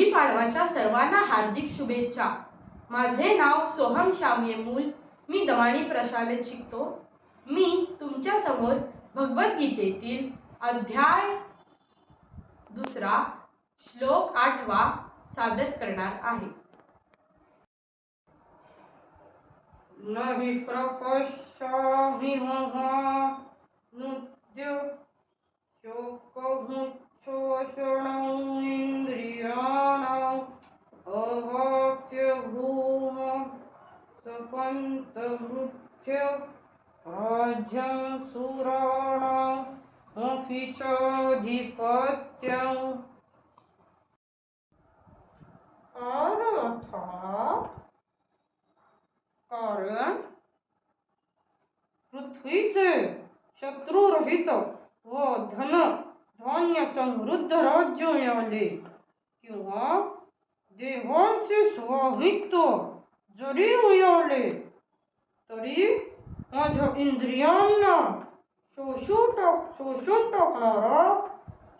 गुढीपाडवाच्या सर्वांना हार्दिक शुभेच्छा. माझे नाव सोहम श्यामये येमूल मी दमाणी प्रशालेत शिकतो. मी तुमच्यासमोर भगवद्गीतेतील अध्याय दुसरा श्लोक आठवा सादर करणार आहे. न प्रपश्यामि नृत्य सपन्तभृत्य राज्यं सुराणामपि अपि चाधिपत्यम् अर्थात कारण पृथ्वीचे शत्रुरहित व धन धान्य समृद्ध राज्य मिळाले किंवा देवांचे स्वामित्व जरी उयाले, तरी माझा इंद्रियांना शोषूटक शोषून टाकणारा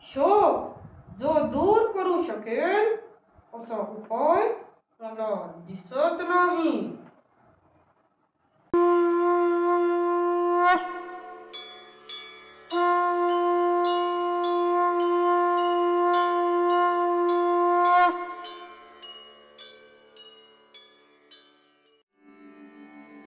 शोक जो दूर करू शकेल, असा उपाय मला दिसत नहीं.